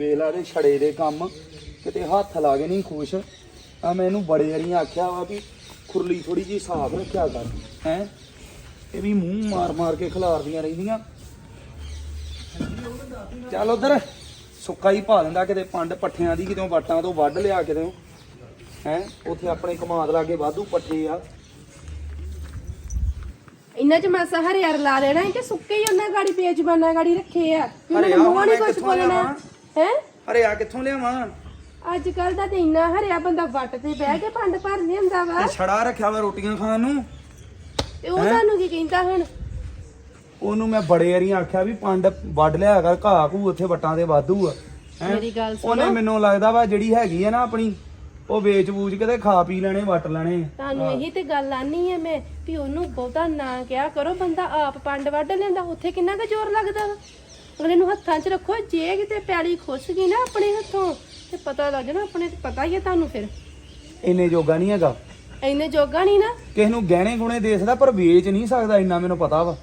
ਵੇਲਾ ਦੇ ਛੜੇ ਦੇ ਕੰਮ। ਕਿਤੇ ਹੱਥ ਲਾ ਕੇ ਨਹੀਂ ਖੁਸ਼। ਆ ਮੈਂ ਇਹਨੂੰ ਬੜੇ ਵਾਰੀ ਆਖਿਆ ਵਾ ਵੀ ਖੁਰਲੀ ਥੋੜੀ ਜੀ ਸਾਫ਼ ਰੱਖਿਆ ਕਰ ਹੈ। ਇਹ ਵੀ ਮੂੰਹ ਮਾਰ ਮਾਰ ਕੇ ਖਿਲਾਰਦੀਆਂ ਰਹਿੰਦੀਆਂ। ਚੱਲ ਉਧਰ ਸੁੱਕਾ ਹੀ ਪਾ ਦਿੰਦਾ ਕਿਤੇ ਪੰਡ ਪੱਠਿਆਂ ਦੀ ਕਿਤੇ ਵਾਟਾਂ ਤੋਂ ਵੱਢ ਲਿਆ ਕਿਤੇ ਹੈ ਉੱਥੇ ਆਪਣੇ ਕਮਾਦ ਲਾਗੇ ਵਾਧੂ ਪੱਠੇ ਆ। ਇੰਨਾ ਚ ਮਾਸਾ ਹਰਿਆਰ ਲਾ ਲੈਣਾ ਹੈ ਕਿ ਸੁੱਕੇ ਹੀ ਉਹਨਾਂ ਗਾੜੀ ਪੇਜਬਾਨਾ ਗਾੜੀ ਰੱਖੇ ਆ। ਹਰਿਆ ਮੂੰਹ ਹੁਣ ਨਹੀਂ ਮੈਂ ਕੁਝ ਬੋਲਣਾ? ਹੈ? ਅਰੇ ਆ ਕਿੱਥੋਂ ਲਿਆਵਾਂ? ਅੱਜ ਕੱਲ ਦਾ ਤੇ ਇੰਨਾ ਹਰਿਆ ਬੰਦਾ ਵੱਟ ਤੇ ਬਹਿ ਕੇ ਪੰਡ ਭਰ ਲਿਆਂਦਾ ਵਾ। ਤੇ ਛੜਾ ਰੱਖਿਆ ਵਾ ਰੋਟੀਆਂ ਖਾਣ ਨੂੰ। ਤੇ ਉਹ ਤੁਹਾਨੂੰ ਕੀ ਕਹਿੰਦਾ ਹੁਣ? ਉਹਨੂੰ ਮੈਂ ਬੜੇ ਵਾਰੀ ਆਖਿਆ ਵੀ ਪੰਡ ਵੱਢ ਲਿਆ ਕਰ ਘਾਹ ਘੂ ਉੱਥੇ ਵਟਾਂ ਦੇ ਵਾਧੂ ਆ। ਹੈਂ? ਮੇਰੀ ਗੱਲ ਸੁਣੋ। ਉਹਨੇ ਮੈਨੂੰ ਲੱਗਦਾ ਵਾ ਜਿਹੜੀ ਹੈਗੀ ਆ ਨਾ ਆਪਣੀ ਉਹ ਵੇਚ ਵੂਚ ਕੇ ਤੇ ਖਾ ਪੀ ਲੈਣੇ ਵੱਟ ਲੈਣੇ। ਤੁਹਾਨੂੰ ਇਹੀ ਤੇ ਗੱਲ ਆਨੀ ਹੈ ਮੈਂ ਵੀ ਉਹਨੂੰ ਬਹੁਤਾ ਨਾ ਕਿਹਾ ਕਰੋ ਬੰਦਾ ਆਪ ਪੰਡ ਵੱਢ ਲੈਂਦਾ ਉੱਥੇ ਕਿੰਨਾ ਕੁ ਜ਼ੋਰ ਲੱਗਦਾ ਵਾ? ਅਗਲੇ ਨੂੰ ਹੱਥਾਂ 'ਚ ਰੱਖੋ ਜੇ ਕਿਤੇ ਪੈਲੀ ਖੁੱਸ ਗਈ ਨਾ ਆਪਣੇ ਹੱਥੋਂ ਤੇ ਪਤਾ ਲੱਗ ਜਾਣਾ ਆਪਣੇ ਤੇ ਪਤਾ ਹੀ ਹੈ ਤੁਹਾਨੂੰ ਫਿਰ। ਇੰਨੇ ਜੋਗਾ ਨਹੀਂ ਹੈਗਾ। ਇੰਨੇ ਜੋਗਾ ਨਹੀਂ ਨਾ। ਕਿਸੇ ਨੂੰ ਗਹਿਣੇ ਗੁਣੇ ਦੇ ਸਕਦਾ ਪਰ ਵੇਚ ਨਹੀਂ ਸਕਦਾ ਇੰਨਾ ਮੈਨੂੰ ਪਤਾ ਵਾ।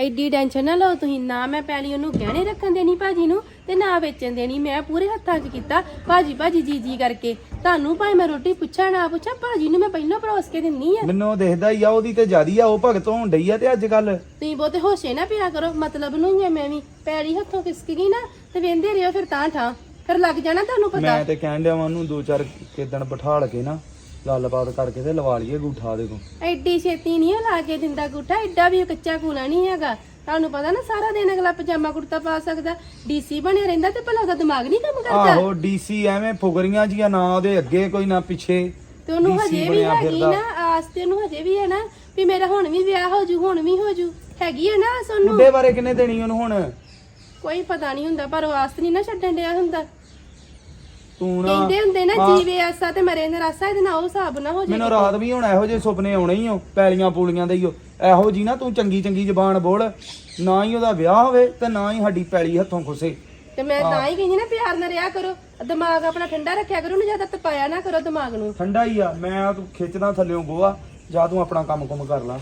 ਐਡੀ ਟੈਨਸ਼ਨ ਨਾ ਲਓ ਤੁਸੀਂ। ਨਾ ਮੈਂ ਪੈਲੀ ਉਹਨੂੰ ਗਹਿਣੇ ਰੱਖਣ ਦੇਣੀ ਭਾਜੀ ਨੂੰ ਤੇ ਨਾ ਵੇਚਣ ਦੇਣੀ। ਮੈਂ ਪੂਰੇ ਹੱਥਾਂ 'ਚ ਕੀਤਾ ਭਾਜੀ ਭਾਜੀ ਜੀ ਜੀ ਕਰਕੇ। ਤੁਹਾਨੂੰ ਭਾਵੇਂ ਮੈਂ ਰੋਟੀ ਪੁੱਛਾਂ ਨਾ ਪੁੱਛਾਂ ਭਾਜੀ ਨੂੰ ਮੈਂ ਪਹਿਲਾਂ ਪਰੋਸ ਕੇ ਦਿੰਨੀ ਆ। ਮੈਨੂੰ ਦਿਖਦਾ ਹੀ ਆ ਉਹਦੀ ਤੇ ਜਿਆਦੀ ਆ ਉਹ ਭਗਤ ਹੋਣ ਡਈ ਆ ਤੇ ਅੱਜ ਕੱਲ ਤੁਸੀਂ ਬਹੁਤੇ ਹੋਸ਼ੇ ਨਾ ਪਿਆ ਕਰੋ ਮਤਲਬ ਨੂੰ ਹੀ ਆ ਮੈਂ ਵੀ। ਪੈਲੀ ਹੱਥੋਂ ਖਿਸਕ ਗਈ ਨਾ ਤੇ ਵੇਂਦੇ ਰਿਓ ਫਿਰ ਤਾਂ ਠਾਂ। ਫਿਰ ਲੱਗ ਜਾਣਾ ਤੁਹਾਨੂੰ ਪਤਾ। ਮੈਂ ਤੇ ਕਹਿਣ ਡਿਆ ਵਾਂ ਉਹਨੂੰ ਦੋ ਚਾਰ ਕਿਦਣ ਬਿਠਾਲ ਕੇ ਨਾ। ਗੱਲਬਾਤ ਕਰਕੇ ਤੇ ਲਵਾ ਲਈਏ ਗੂਠਾ ਦੇ ਕੋ ਐਡੀ ਛੇਤੀ ਨਹੀਂ ਉਹ ਲਾ ਕੇ ਦਿੰਦਾ ਗੁੱਠਾ ਐਡਾ ਵੀ ਉਹ ਕੱਚਾ ਕੂਲਾ ਨਹੀਂ ਹੈਗਾ। ਤੁਹਾਨੂੰ ਪਤਾ ਨਾ ਸਾਰਾ ਦਿਨ ਅਗਲਾ ਪਜਾਮਾ ਕੁੜਤਾ ਪਾ ਸਕਦਾ ਡੀਸੀ ਬਣਿਆ ਰਹਿੰਦਾ ਤੇ ਭਲਾ ਉਹਦਾ ਦਿਮਾਗ ਨਹੀਂ ਕੰਮ ਕਰਦਾ। ਆਹੋ ਡੀਸੀ ਐਵੇਂ ਫੁਗਰੀਆਂ ਜੀਆਂ ਨਾ ਉਹਦੇ ਅੱਗੇ ਕੋਈ ਨਾ ਪਿੱਛੇ। ਤੇ ਉਹਨੂੰ DC ਹਜੇ ਵੀ ਬਣਿਆ ਹੈਗੀ ਫਿਰਦਾ। ਨਾ ਆਸ ਤੇ ਉਹਨੂੰ ਹਜੇ ਵੀ ਹੈ ਨਾ ਵੀ ਮੇਰਾ ਹੁਣ ਵੀ ਵਿਆਹ ਹੋ ਜੂ ਹੁਣ ਵੀ ਹੋ ਜੂ। ਹੈਗੀ ਹੈ ਨਾ ਆਸ ਉਹਨੂੰ? ਮੁੰਡੇ ਬਾਰੇ ਕਿੰਨੇ ਦੇਣੀ ਉਹਨੂੰ ਹੁਣ? ਕੋਈ ਪਤਾ ਨਹੀਂ ਹੁੰਦਾ ਪਰ ਉਹ ਆਸ ਨਹੀਂ ਨਾ ਛੱਡਣ ਡਿਆ ਹੁੰਦਾ। ਤੂੰ ਨਾ ਕਹਿੰਦੇ ਹੁੰਦੇ ਨਾ ਹਾਂ। ਜੀਵੇ ਆਸਾ ਤੇ ਮਰੇ ਨਿਰਾਸਾ ਇਹਦੇ ਨਾਲ ਉਹ ਹਿਸਾਬ ਨਾ ਹੋ ਮੈਨੂੰ ਜਾਏ ਰਾਤ ਵੀ ਹੁਣ ਇਹੋ ਜਿਹੇ ਸੁਪਨੇ ਆਉਣੇ ਹੀ ਹੋ ਪੈਲੀਆਂ ਪੂਲੀਆਂ ਦੇ ਹੀ ਹੋ ਇਹੋ ਜੀ ਨਾ ਤੂੰ ਚੰਗੀ ਚੰਗੀ ਜ਼ਬਾਨ ਬੋਲ ਨਾ ਹੀ ਉਹਦਾ ਵਿਆਹ ਹੋਵੇ ਤੇ ਨਾ ਹੀ ਸਾਡੀ ਪੈਲੀ ਹੱਥੋਂ ਖੁੱਸੇ। ਤੇ ਮੈਂ ਤਾਂ ਹੀ। ਕਹਿੰਦੀ ਨਾ ਪਿਆਰ ਨਾਲ ਰਿਹਾ ਕਰੋ। ਦਿਮਾਗ ਆਪਣਾ ਠੰਡਾ ਰੱਖਿਆ ਕਰੋ ਉਹਨੂੰ ਜ਼ਿਆਦਾ ਤਪਾਇਆ ਨਾ ਕਰੋ ਦਿਮਾਗ ਨੂੰ। ਠੰਡਾ ਹੀ ਆ ਮੈਂ ਤੂੰ ਖਿੱਚਦਾ ਥੱਲਿਓਂ ਗੋਆ ਜਾਂ ਤੂੰ ਆਪਣਾ ਕੰਮ ਕੁਮ ਕਰ ਲਾ।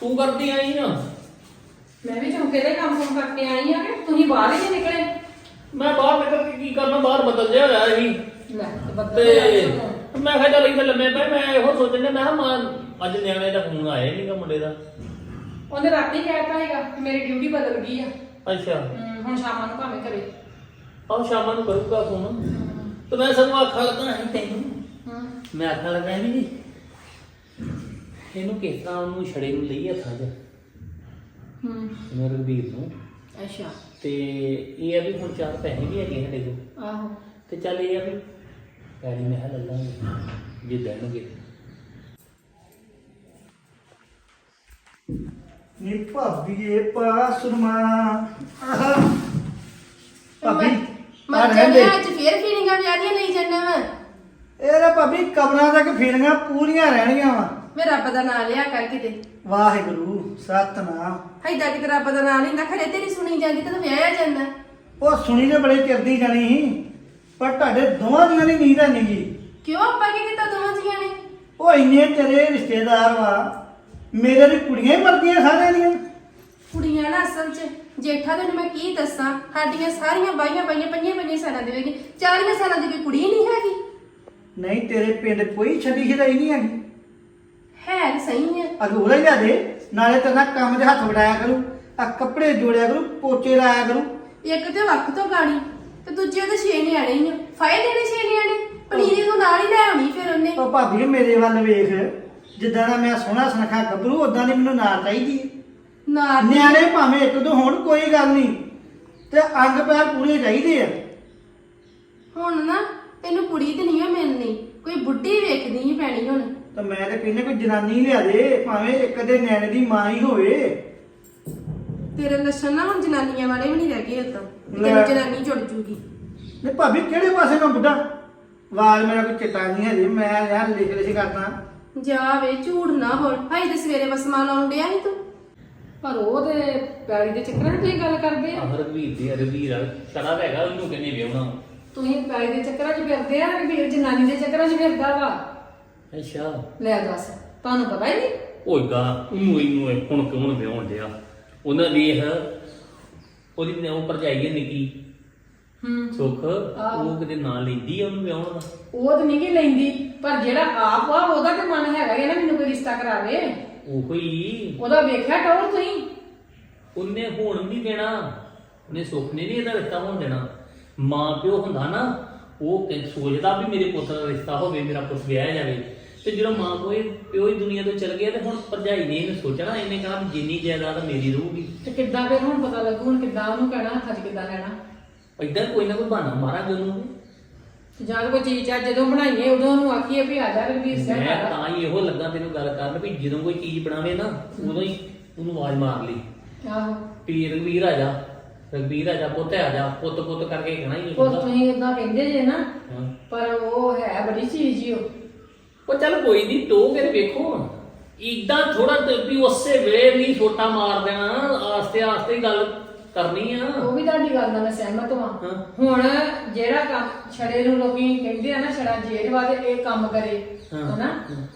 ਤੂੰ ਕਰਦੀ ਆਈ ਆ? ਮੈਂ ਵੀ ਚੌਂਕੇ ਦੇ ਕੰਮ ਕੰਮ ਕਰਕੇ ਆਈ ਆ ਕਿ ਤੁਸੀਂ ਬਾਹਰ ਹੀ ਨਹੀਂ ਨਿਕਲੇ? ਮੈਂ ਬਾਹਰ ਨਿਕਲ ਕੇ ਕੀ ਕਰਨਾ ਬਾਹਰ ਬਦਲ ਜਿਹਾ ਹੋਇਆ ਸੀ। ਲੈ ਤੇ ਬੱਦਲ ਨੂੰ। ਮੈਂ ਕਿਹਾ ਚੱਲ ਇੱਥੇ ਲੰਮੇ ਪਏ ਮੈਂ ਇਹੋ ਸੋਚਣ ਡਿਆ ਮੈਂ ਕਿਹਾ ਮਾਂ ਅੱਜ ਨਿਆਣੇ ਦਾ ਫੋਨ ਆਇਆ ਨਹੀਂਗਾ ਮੁੰਡੇ ਦਾ। ਉਹਨੇ ਰਾਤੀ ਕਹਿਤਾ ਹੈਗਾ ਕਿ ਮੇਰੀ ਡਿਊਟੀ ਬਦਲ ਗਈ ਆ। ਅੱਛਾ। ਹਮ, ਹੁਣ ਸ਼ਾਮਾਂ ਨੂੰ ਭਾਵੇਂ ਕਰੇ। ਆਹ ਸ਼ਾਮਾਂ ਨੂੰ ਕਰੂਗਾ ਫੋਨ। ਤੇ ਮੈਂ ਸਗੋਂ ਆਖਣ ਲੱਗਾ ਸੀ ਤੈਨੂੰ। ਹਮ, ਮੈਂ ਆਖਣ ਲੱਗਾ ਵੀ ਨਹੀਂ ਇਹਨੂੰ ਕਿਸ ਤਰ੍ਹਾਂ ਉਹਨੂੰ ਛੜੇ ਨੂੰ ਲਈ ਹੱਥਾਂ 'ਚ? ਹਮ, ਮੇਰੇ ਰਘਬੀਰ ਨੂੰ। ਅੱਛਾ। ਤੇ ਇਹ ਆ ਵੀ ਹੁਣ ਚਾਰ ਪੈਸੇ ਵੀ ਹੈਗੇ ਸਾਡੇ ਕੋਲ। ਆਹੋ। ਤੇ ਚੱਲ ਇਹ ਆ ਵੀ ਪੈਣੀ ਮੈਂ ਹਲ ਲਾਂਗੇ ਜੇ ਦੇਣਗੇ। ਨੀ ਭਾਬੀ ਇਹ ਪਾਸੁਰਮਾ ਭਾਬੀ ਆ ਮਰ ਜਾਣਾ ਅੱਜ ਫੇਰ ਫੀਲਿੰਗਾਂ ਵਿਆਹ ਲਈ ਜਾਣਾ ਵਾ। ਇਹਦਾ ਭਾਬੀ ਕਬਰਾਂ ਤੱਕ ਫੀਲੀਆਂ ਪੂਰੀਆਂ ਰਹਿਣਗੀਆਂ ਵਾ। ਮੈਂ ਰੱਬ ਦਾ ਨਾਮ ਲਿਆ ਕਰ ਕਿਤੇ। ਵਾਹਿਗੁਰੂ ਸਤਨਾਮ। ਐਡਾ ਕਿਤੇ ਰੱਬ ਦਾ ਨਾਮ ਲੈਂਦਾ ਖਰੇ ਤੇਰੀ ਸੁਣੀ ਜਾਂਦੀ ਤੇ ਵਿਆਹਿਆ ਜਾਂਦਾ। ਉਹ ਸੁਣੀ ਤੇ ਬੜੇ ਚਿਰ ਦੀ ਜਾਣੀ ਸੀ ਪਰ ਤੁਹਾਡੇ ਦੋਵਾਂ ਦੀਆਂ ਦੀ ਨੀਂਦ ਨਹੀਂ ਗਈ ਕਿਉਂ ਆਪਾਂ ਕੀ ਕੀਤਾ ਦੋਵਾਂ ਜੀਆਂ ਨੇ? ਉਹ ਇੰਨੇ ਤੇਰੇ ਰਿਸ਼ਤੇਦਾਰ ਵਾ ਮੇਰੇ ਦੀ ਕੁੜੀਆਂ ਹੀ ਮਰਦੀਆਂ ਸਾਰਿਆਂ ਦੀਆਂ। ਕੁੜੀਆਂ ਨਾ ਅਸਲ 'ਚ ਜੇਠਾ ਤੈਨੂੰ ਮੈਂ ਕੀ ਦੱਸਾਂ ਸਾਡੀਆਂ ਸਾਰੀਆਂ ਬਾਈਆਂ ਬਾਈਆਂ ਪੰਜੀਆਂ ਪੰਜੀਆਂ ਸਾਲਾਂ ਦੀ ਹੋਏਗੀ 40 ਸਾਲਾਂ ਦੀ ਕੋਈ ਕੁੜੀ ਨਹੀਂ ਹੈਗੀ। ਨਹੀਂ ਤੇਰੇ ਪਿੰਡ ਕੋਈ ਛੱਡੀ ਛਡਾਈ ਨਹੀਂ ਹੈਗੀ। ਹੈ ਤਾਂ ਸਹੀ ਹੈ। ਅਗੂਰਾ ਹੀ ਦੇ ਨਾਲੇ ਤੇਰੇ ਕੰਮ ਦੇ ਹੱਥ ਵਡਾਇਆ ਕਰੂ ਆ ਕੱਪੜੇ ਜੋੜਿਆ ਕਰੂ ਪੋਚੇ ਲਾਇਆ ਕਰੂ। ਇੱਕ ਤੇ ਵੱਖ ਤੋਂ ਗਾਣੀ ਤੇ ਦੂਜੇ ਉਹਦੇ ਛੇ ਨਿਆਣੇ ਹੀ ਆ। ਫਾਇਦੇ ਨੇ ਛੇ ਨਿਆਣੇ ਪਨੀਰੀ ਤੋਂ ਨਾਲ ਹੀ ਲੈ ਆਉਣੀ ਫਿਰ ਉਹਨੇ। ਉਹ ਭਾਬੀ ਮੇਰੇ ਵੱਲ ਵੇਖ ਜਿੱਦਾਂ ਦਾ ਮੈਂ ਸੋਹਣਾ ਸੁਨੱਖਾ ਗੱਭਰੂ ਉਦਾਂ ਦੀ ਮੈਨੂੰ ਨਾਲ ਚਾਹੀਦੀ ਹੈ। ਨਾਰ ਦੀ- ਨਿਆਣੇ ਭਾਵੇਂ ਇੱਕ ਦੋ ਹੋਣ ਕੋਈ ਗੱਲ ਨਹੀਂ। ਤੇ ਅੰਗ ਪੈਰ ਪੂਰੇ ਚਾਹੀਦੇ ਆ। ਹੁਣ ਨਾ ਤੈਨੂੰ ਕੁੜੀ ਤੇ ਨਹੀਂ ਓ ਮਿਲਣੀ ਕੋਈ ਬੁੱਢੀ ਵੇਖਦੀ ਹੀ ਪੈਣੀ ਹੁਣ। ਤਾਂ ਮੈਂ ਤਾਂ ਕਹਿੰਦਾ ਕੋਈ ਜਨਾਨੀ ਲਿਆ ਦੇ ਭਾਵੇਂ ਇੱਕ ਦੇ ਨਿਆਣੇ ਦੀ ਮਾਂ ਹੀ ਹੋਵੇ। ਤੇਰੇ ਲੱਛਣ ਨਾ ਹੁਣ ਜਨਾਨੀਆਂ ਵਾਲੇ ਵੀ ਨਹੀਂ ਰਹਿ ਗਏ ਉਦੋਂ ਲੈ। ਤੈਨੂੰ ਜਨਾਨੀ ਜੁੜ ਜੂਗੀ। ਨੇ ਭਾਬੀ ਕਿਹੜੇ ਪਾਸੇ ਮੈਂ ਬੁੱਢਾ ਵਾਲ ਮੇਰਾ ਕੋਈ ਚਿੱਟਾ ਨਹੀਂ ਹੈ ਜੀ ਮੈਂ ਯਾਰ ਲਿਖ ਲਿਖ ਕਰਦਾ। ਜਾ ਵੇ ਝੂਠ ਨਾ ਬੋਲ ਹਾਈ ਤੇ ਸਵੇਰੇ ਬਸਮਾ ਲਾਉਣ ਡਿਆ ਸੀ ਤੂੰ। ਪਰ ਉਹ ਤੇ ਦੇ ਚੱਕਰਾਂ 'ਚ ਗੱਲ ਕਰਦੇ ਆ। ਆਹ ਰਘਬੀਰ ਦੀ ਰਘਬੀਰ ਵਾਲ ਛੜਾ ਤਾਂ ਹੈਗਾ ਉਹਨੂੰ ਕਹਿੰਦੇ ਵਿਆਹਣਾ? ਤੁਸੀਂ ਪੈੜੀ ਦੇ ਚੱਕਰਾਂ 'ਚ ਫਿਰਦੇ ਆ ਕਿ ਵੀਰ ਜਨਾਨੀ ਦੇ ਚੱਕਰਾਂ 'ਚ ਫਿਰਦਾ ਵਾ। ਅੱਛਾ। ਲੈ ਦੱਸ ਤੁਹਾਨੂੰ ਪਤਾ ਹੀ ਨਹੀਂ? ਓਏ ਗਾ ਉਹਨੂੰ ਇਹਨੂੰ ਇਹ ਹੁਣ ਕਿਉਂ ਵਿਆਹਣ ਡਿਆ? ਉਹਨਾਂ ਵੇਖ ਉਹਦੀ ਨੇ ਉਹ ਭਰਜਾਈ ਹੈ ਨਿੱਕੀ। ਹੂੰ। ਸੁੱਖ ਉਹ ਕਿਤੇ ਨਾਂ ਲੈਂਦੀ ਆ ਉਹਨੂੰ ਵਿਆਹਣ ਦਾ। ਉਹ ਤਾਂ ਨਹੀਂ ਗੀ ਲੈਂਦੀ ਪਰ ਜਿਹੜਾ ਆਪ ਆ ਉਹਦਾ ਤੇ ਮਨ ਹੈਗਾ ਹੀ ਆ ਨਾ ਮੈਨੂੰ ਕੋਈ ਰਿਸ਼ਤਾ ਕਰਾਵੇ। ਉਹੋ। ਹੀ ਉਹਦਾ ਵੇਖਿਆ ਟੌਰ ਤੁਸੀਂ? ਉਹਨੇ ਹੋਣ ਨਹੀਂ ਦੇਣਾ। ਉਹਨੇ ਸੁੱਖ ਨੇ ਨਹੀਂ ਇਹਦਾ ਰਿਸ਼ਤਾ ਹੋਣ ਦੇਣਾ। ਮਾਂ ਪਿਓ ਹੁੰਦਾ ਨਾ ਉਹ ਕਿ ਸੋਚਦਾ ਵੀ ਮੇਰੇ ਪੁੱਤ ਦਾ ਰਿਸ਼ਤਾ ਹੋਵੇ ਮੇਰਾ ਪੁੱਤ ਵਿਆਹਿਆ ਜਾਵੇ। ਤੇ ਜਦੋਂ ਮਾਂ ਪਿਓ ਪਿਓ ਹੀ ਦੁਨੀਆ ਤੋਂ ਚਲ ਗਿਆ ਤੇ ਹੁਣ ਭਰਜਾਈ ਨੇ ਇਹਨੂੰ ਸੋਚਣਾ ਇਹਨੇ ਕਹਣਾ ਵੀ ਜਿੰਨੀ ਜਾਇਦਾਦ ਮੇਰੀ ਰਹੂਗੀ। ਤੇ ਕਿੱਦਾਂ ਫਿਰ ਹੁਣ ਪਤਾ ਲੱਗੂ ਹੁਣ ਕਿੱਦਾਂ ਉਹਨੂੰ ਕਹਿਣਾ ਹੱਥਾਂ 'ਚ ਕਿੱਦਾਂ ਲੈਣਾ? ਇਦਾਂ ਕੋਈ ਨਾ ਕੋਈ ਬਹਾਨਾ ਮਾਰਾਂਗੇ ਉਹਨੂੰ ਤੇ ਜਾਂ ਕੋਈ ਚੀਜ਼ ਚਾ ਜਦੋਂ ਬਣਾਈਏ ਉਦੋਂ ਉਹਨੂੰ ਆਖੀਏ ਵੀ ਆ ਜਾ ਰਣਵੀਰ ਸਿੰਘ ਮੈਂ ਆ ਜਾ। ਤਾਂ ਹੀ ਇਹੋ ਲੱਗਾ ਤੈਨੂੰ ਗੱਲ ਕਰਨ ਵੀ ਜਦੋਂ ਕੋਈ ਚੀਜ਼ ਬਣਾਵੇ ਨਾ ਉਦੋਂ ਹੀ ਉਹਨੂੰ ਆਵਾਜ਼ ਮਾਰ ਲਈ। ਆਹੋ। ਵੀ ਰਘਵੀਰ ਆ ਜਾ ਰਘਵੀਰ ਆ ਜਾ ਪੁੱਤ ਆ ਜਾ ਪੁੱਤ ਪੁੱਤ ਕਰਕੇ ਕਹਿਣਾ ਹੀ ਨਹੀਂ ਹੁੰਦਾ। ਤੁਸੀਂ ਇਦਾਂ ਕਹਿੰਦੇ ਜੇ ਨਾ ਹਾਂ। ਪਰ ਉਹ ਹੈ ਬੜੀ ਚੀਜ਼ ਹੀ ਉਹ। ਉਹ ਚੱਲ ਕੋਈ ਨਹੀਂ ਟੋ ਕੇ ਵੇਖੋ। ਇਦਾਂ ਥੋੜਾ ਵੀ ਉਸੇ ਵੇਲੇ ਨਹੀਂ ਛੋਟਾ ਮਾਰ ਦੇਣਾ ਆਸਤੇ ਆਸਤੇ ਹੀ ਗੱਲ ਕਰਨੀ ਆ। ਉਹ ਵੀ ਤੁਹਾਡੀ ਗੱਲ ਨਾਲ ਮੈਂ ਸਹਿਮਤ ਹਾਂ। ਹਾਂ। ਹੁਣ ਜਿਹੜਾ ਕੰਮ ਛੜੇ ਨੂੰ ਲੋਕੀ ਕਹਿੰਦੇ ਆ ਨਾ ਛੜਾ ਜੇੜ ਵਾ ਤੇ ਇਹ ਕੰਮ ਕਰੇ ਹਾਂ। ਹਨਾ?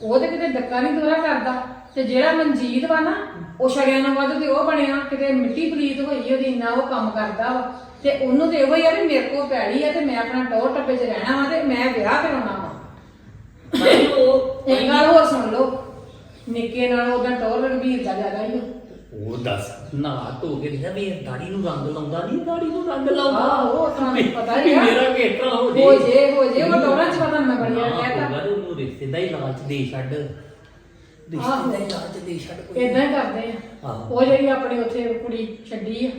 ਉਹ ਤੇ ਕਿਤੇ ਡੱਕਾ ਨਹੀਂ ਦੋਰਾ ਕਰਦਾ। ਤੇ ਜਿਹੜਾ ਮਨਜੀਤ ਵਾ ਨਾ ਉਹ ਛੜਿਆਂ ਨੂੰ ਵੱਧ ਤੇ ਉਹ ਬਣਿਆ। ਕਿਤੇ ਮਿੱਟੀ ਪਲੀਤ ਹੋਈ ਉਹਦੀ ਇੰਨਾ ਉਹ ਕੰਮ ਕਰਦਾ ਵਾ। ਤੇ ਉਹਨੂੰ ਤੇ ਇਹੋ ਹੀ ਆ ਵੀ ਮੇਰੇ ਕੋਲ ਪੈੜੀ ਆ ਤੇ ਮੈਂ ਆਪਣਾ ਟੌਰ ਟੱਪੇ 'ਚ ਰਹਿਣਾ ਵਾ ਤੇ ਮੈਂ ਵਿਆਹ ਕਰਾਉਣਾ ਵਾ। ਇੱਕ ਗੱਲ ਹੋਰ ਸੁਣ ਲਓ। ਨਿੱਕੇ ਨਾਲ ਉਹਦਾ ਟੌਰ ਰਣਵੀਰ ਦਾ ਜ਼ਿਆਦਾ ਹੀ ਆ। ਉਹ ਦੱਸ ਨਾ ਧੋ ਕੇ ਦੇਖਿਆ ਵੀ ਦਾੜੀ ਨੂੰ ਰੰਗ ਲਾਉਂਦਾ ਨਹੀਂ ਦਾੜੀ ਨੂੰ ਰੰਗ ਲਾਉਂਦਾ। ਆਹੋ, ਉਹ ਤਾਂ ਪਤਾ ਆ। ਮੇਰਾ ਘੇਟਾ ਹੋ ਜੇ ਹੋ ਜੇ ਹੋ ਜੇ ਉਹ ਟੌਰਾਂ 'ਚ ਪਤਾ ਨਾ ਕਹਿਤਾ ਹੋਊਗਾ ਤੇ। ਉਹਨੂੰ ਰਿਸ਼ਤੇ ਦਾ ਹੀ ਲਾਲਚ ਦੇ ਛੱਡ। ਰਿਸ਼ਤੇ। ਦਾ ਹੀ ਲਾਲਚ ਦੇ ਛੱਡ ਕੋਈ ਇਦਾਂ ਹੀ ਕਰਦੇ ਆ। ਉਹ ਜਿਹੜੀ ਆਪਣੀ ਉੱਥੇ ਕੁੜੀ ਛੱਡੀ ਆ।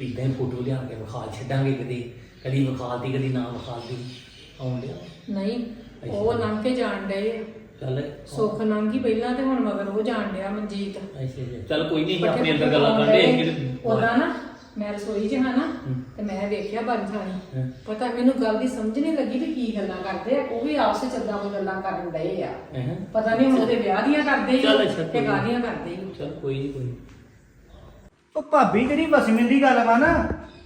ਇਦਾਂ ਹੀ ਫੋਟੋ ਲਿਆ ਕੇ ਵਿਖਾ ਛੱਡਾਂਗੇ ਕਦੇ ਕਦੀ ਵਿਖਾਲਦੀ ਕਦੀ ਨਾ ਵਿਖਾਲਦੀ। ਡਿਆ। ਨਹੀਂ ਉਹ ਲੰਘ ਕੇ ਜਾਣ ਡਏ ਆ। ਚੱਲ ਸੁੱਖ ਲੰਘੀ ਪਹਿਲਾਂ ਤੇ ਹੁਣ ਮਗਰ ਉਹ ਜਾਣ ਡਿਆ ਮਨਜੀਤ ਐਸੇ ਚੱਲ ਕੋਈ ਨਹੀਂ ਆਪਣੇ ਅੰਦਰ ਗੱਲਾਂ ਕਰਦੇ ਉਹਦਾ ਨਾ ਮੈਂ ਰਸੋਈ 'ਚ ਹਾਂ ਨਾ ਤੇ ਮੈਂ ਵੇਖਿਆ। ਥਾਣੀ ਪਤਾ ਮੈਨੂੰ ਗੱਲ ਦੀ ਸਮਝ ਨਹੀਂ ਲੱਗੀ ਵੀ ਕੀ ਗੱਲਾਂ ਕਰਦੇ ਆ ਉਹ ਵੀ ਆਪਸ ਵਿੱਚ ਏਦਾਂ ਕੋਈ ਗੱਲਾਂ ਕਰਨ ਡਏ ਆ? ਪਤਾ ਨਹੀਂ ਹੁਣ ਉਹਦੇ ਵਿਆਹ ਦੀਆਂ ਕਰਦੇ ਹੀ ਤੇ ਨੀ। ਗਾਲੀਆਂ ਕਰਦੇ ਹੀ ਚੱਲ ਕੋਈ ਨਹੀਂ ਕੋਈ ਨੀ। ਉਹ ਭਾਬੀ ਜਿਹੜੀ ਵਸਮਿੰਨ ਦੀ ਗੱਲ ਵਾ ਨਾ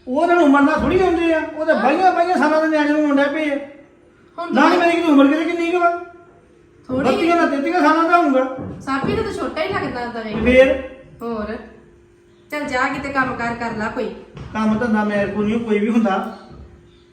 ਉਹਦੇ ਨੂੰ ਉਮਰ ਨਾਲ ਥੋੜੀ ਹੁੰਦੀ ਆ ਉਹ ਤਾਂ ਬਾਈਆਂ ਬਾਈਆਂ ਸਾਲਾਂ ਦੇ ਨਿਆਣੇ ਨੂੰ ਮੁੰਡਾ ਪਏ ਆ। ਹੁਣ ਨਾ ਕਿ ਮੇਰੀ ਕਿਤੇ ਉਮਰ ਕਿਤੇ ਕਿੰਨੀ ਕੁ ਵਾ? ਥੋੜੀ ਬੱਤੀਆਂ ਨਾਲ ਤੇਤੀਆਂ ਸਾਲਾਂ ਦਾ ਹੋਊਗਾ। ਸਾਪੀ ਤਾਂ ਛੋਟਾ ਹੀ ਲੱਗਦਾ ਹੁੰਦਾ ਤੇ ਵੇ ਫੇਰ? ਹੋਰ? ਚੱਲ ਜਾ ਕਿਤੇ ਕੰਮ ਕਾਰ ਕਰ ਲਾ ਕੋਈ। ਕੰਮ ਧੰਦਾ ਮੇਰੇ ਕੋਲ ਨਹੀਂ ਕੋਈ ਵੀ ਹੁੰਦਾ।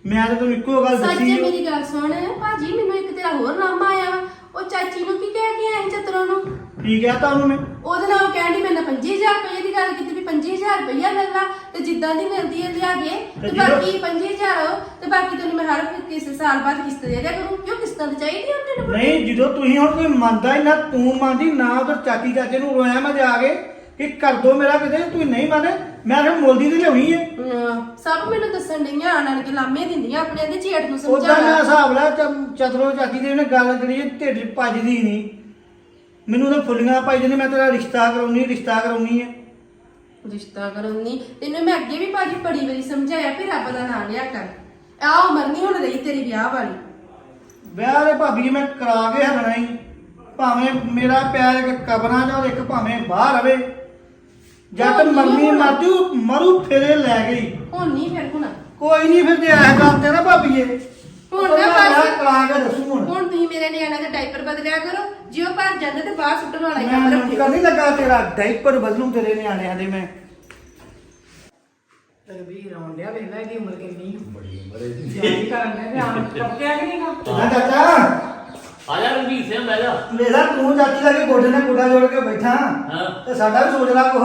ਮੈਂ ਤਾਂ ਤੈਨੂੰ ਇੱਕੋ ਗੱਲ ਸੱਚੇ ਦੱਸੀ ਮੇਰੀ ਗੱਲ ਸੁਣ ਭਾਜੀ ਮੈਨੂੰ ਇੱਕ ਤੇਰਾ ਹੋਰ ਨਾਮ ਆਇਆ ਵਾ। ਉਹ ਚਾਚੀ ਨੂੰ ਕੀ ਕਹਿ ਕੇ ਆਇਆ ਸੀ ਚਤਰੋਂ ਨੂੰ? ਕੀ ਕਹਿਤਾ ਉਹਨੂੰ ਮੈਂ? ਉਹਦੇ ਨਾਲ ਉਹ ਕਹਿੰਦੀ ਮੈਂ 25000 ਰੁਪਏ ਦੀ ਗੱਲ ਕੀਤੀ ਵੀ 25000 ਰੁਪਇਆ ਲੈ ਲਾ ਤੇ ਜਿੱਦਾਂ ਦੀ ਮਿਲਦੀ ਹੈ ਲਿਆ ਕੇ ਤੇ ਤੇ ਜਦੋਂ- ਬਾਕੀ 25000 ਤੇ ਬਾਕੀ ਤੈਨੂੰ ਮੈਂ ਹਰ ਕਿਸੇ ਸਾਲ ਬਾਅਦ ਕਿਸ਼ਤ ਦੇ ਦਿਆ ਕਰੂੰ। ਕਿਉਂ ਕਿਸ਼ਤਾਂ ਤੇ ਚਾਹੀਦੀ ਹੁੰਦੀ ਨੇ ਨਹੀਂ ਜਦੋਂ ਤੁਸੀਂ ਹੁਣ ਕੋਈ ਮੰਨਦਾ ਹੀ ਨਾ ਤੂੰ ਮੰਨਦੀ ਨਾ ਉਧਰ ਚਾਚੀ ਚਾਚੇ ਨੂੰ ਰੋਇਆ ਮੈਂ ਜਾ ਕੇ ਕਿ ਕਰ ਦੋ ਮੇਰਾ ਕਿਤੇ ਤੂੰ ਨਹੀਂ ਮੰਨੇ ਮੈਂ ਫਿਰ ਮੁੱਲਦੀ ਤੇ ਲਿਆਉਣੀ ਹੈ ਸਭ ਮੈਨੂੰ ਦੱਸਣ ਡਈਆਂ ਆਣ ਆਣ ਕੇ ਲਾਮੇ ਦਿੰਦੀਆਂ ਆਪਣੇ ਦੇ ਜੇਠ ਨੂੰ ਉਦਾਂ ਮੈਂ ਹਿਸਾਬ ਲਾ ਚਤਰੋ ਚਾਚੀ ਦੀ ਉਹਨੇ ਗੱਲ ਜਿਹੜੀ ਹੈ, ਢਿੱਡ 'ਚ ਭੱਜਦੀ ਨਹੀਂ। ਮੈਨੂੰ ਤਾਂ ਫੁੱਲੀਆਂ ਪਾਈ ਜਾਂਦੀ ਮੈਂ ਤੇਰਾ ਰਿਸ਼ਤਾ ਕਰਾਉਣੀ ਰਿਸ਼ਤਾ ਕਰਾਉਣੀ ਹੈ ਰਿਸ਼ਤਾ ਕਰਾਉਣੀ ਤੈਨੂੰ ਮੈਂ ਅੱਗੇ ਵੀ ਭਾਜੀ ਬੜੀ ਵਾਰੀ ਸਮਝਾਇਆ ਵੀ ਰੱਬ ਦਾ ਨਾਮ ਲਿਆ ਕਰ। ਆ ਉਮਰ ਨਹੀਂ ਹੁਣ ਰਹੀ ਤੇਰੀ ਵਿਆਹ ਵਾਲੀ। ਵਿਆਹ ਦੇ ਭਾਬੀ ਜੀ ਮੈਂ ਕਰਾ ਕੇ ਹਟਣਾ ਹੀ ਭਾਵੇਂ ਮੇਰਾ ਪਿਆਰ ਇੱਕ ਕਬਰਾਂ 'ਚ ਔਰ ਇੱਕ ਭਾਵੇਂ ਬਾਹਰ ਰਵੇ। ਉਹ ਨਹੀਂ ਮਰਨੀ। ਮਾਤੂ ਮਰੂ ਫੇਰੇ ਲੈ ਗਈ। ਹੁਣ ਨਹੀਂ ਫਿਰ ਹੁਣ। ਕੋਈ ਨਹੀਂ ਫਿਰ ਜੇ ਇਹ ਗੱਲ ਤੇ ਨਾ ਭਾਬੀਏ ਹੁਣ ਉਹ ਨਾ ਬਸ ਕਰਾ ਕੇ ਦੱਸੂ ਹੁਣ। ਹੁਣ ਤੁਸੀਂ ਮੇਰੇ ਨਿਆਣਿਆਂ ਦੇ ਡਾਈਪਰ ਬਦਲਿਆ ਕਰੋ। ਜਿਉ ਭਰ ਜਾਂਦੇ ਤੇ ਬਾਹਰ ਸੁੱਟਣ ਵਾਲਾ ਹੀ ਕੰਮ ਮੈਂ ਰੱਖਿਓ ਕਰਨੀ ਲੱਗਾ ਤੇਰਾ ਡਾਈਪਰ ਬਦਲੂ ਤੇਰੇ ਨਿਆਣਿਆਂ ਦੇ ਮੈਂ। ਰਘਬੀਰ ਆਉਣ ਡਿਆ ਵੇਖ ਲੈ ਇਹਦੀ ਉਮਰ ਕਿੰਨੀ ਬੜੀ ਉਮਰ ਹੈ ਜੀ ਕਰਨ ਦੇ ਆਮ ਟੱਪਿਆ ਕਿ ਨਹੀਂਗਾ ਕਿਦਾਂ ਚਾਚਾ। ਆ ਜਾ ਰਣਵੀਰ ਸਿੰਘ ਬਹਿ ਜਾ। ਮੇਰਾ ਤੂੰ ਚਾਚੀ ਲਾਗੇ ਗੋਡੇ ਨਾਲ ਗੋਡਾ ਜੋੜ ਕੇ ਬੈਠਾ। ਹਾਂ। ਤੇ ਸਾਡਾ ਵੀ ਸੋਚ ਲਾ ਕੁਛ।